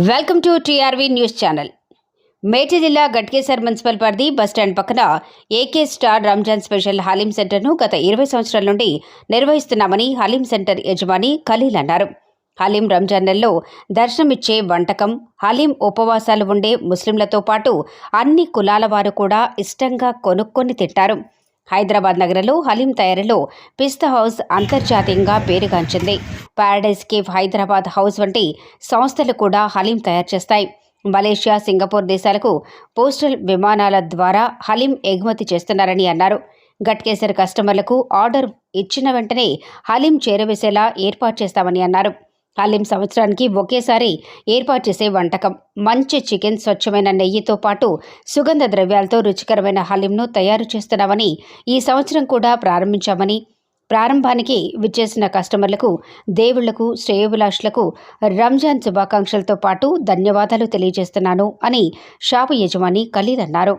Welcome to TRV news channel. Medchal జిల్లా Ghatkesar municipal పరిధి bus stand పక్కన AK star Ramzan special haleem సెంటర్ను గత ఇరవై సంవత్సరాల నుండి నిర్వహిస్తున్నామని హలీం సెంటర్ యజమాని ఖలీల్ అన్నారు. హలీం రంజాన్ నెలలో దర్శనమిచ్చే వంటకం హలీం ఉపవాసాలు ఉండే ముస్లింలతో పాటు అన్ని కులాల వారు కూడా ఇష్టంగా కొనుక్కొని తింటారు. హైదరాబాద్ నగరంలో హలీం తయారీలో పిస్తా హౌస్ అంతర్జాతీయంగా పేరుగాంచింది. పారడైజ్ కేఫ్ హైదరాబాద్ హౌస్ వంటి సంస్థలు కూడా హలీం తయారు చేస్తాయి. మలేషియా సింగపూర్ దేశాలకు పోస్టల్ విమానాల ద్వారా హలీం ఎగుమతి చేస్తున్నారని అన్నారు. గట్కేసర్ కస్టమర్లకు ఆర్డర్ ఇచ్చిన వెంటనే హలీం చేరవేసేలా ఏర్పాటు చేస్తామని అన్నారు. హలీం సంవత్సరానికి ఒకేసారి ఏర్పాటు చేసే వంటకం. మంచి చికెన్ స్వచ్ఛమైన నెయ్యితో పాటు సుగంధ ద్రవ్యాలతో రుచికరమైన హలీంను తయారు చేస్తున్నామని ఈ సంవత్సరం కూడా ప్రారంభించామని ప్రారంభానికి విచ్చేసిన కస్టమర్లకు దేవుళ్ళకు శ్రేయోభిలాషులకు రంజాన్ శుభాకాంక్షలతో పాటు ధన్యవాదాలు తెలియజేస్తున్నాను అని షాపు యజమాని ఖలీద్ అన్నారు.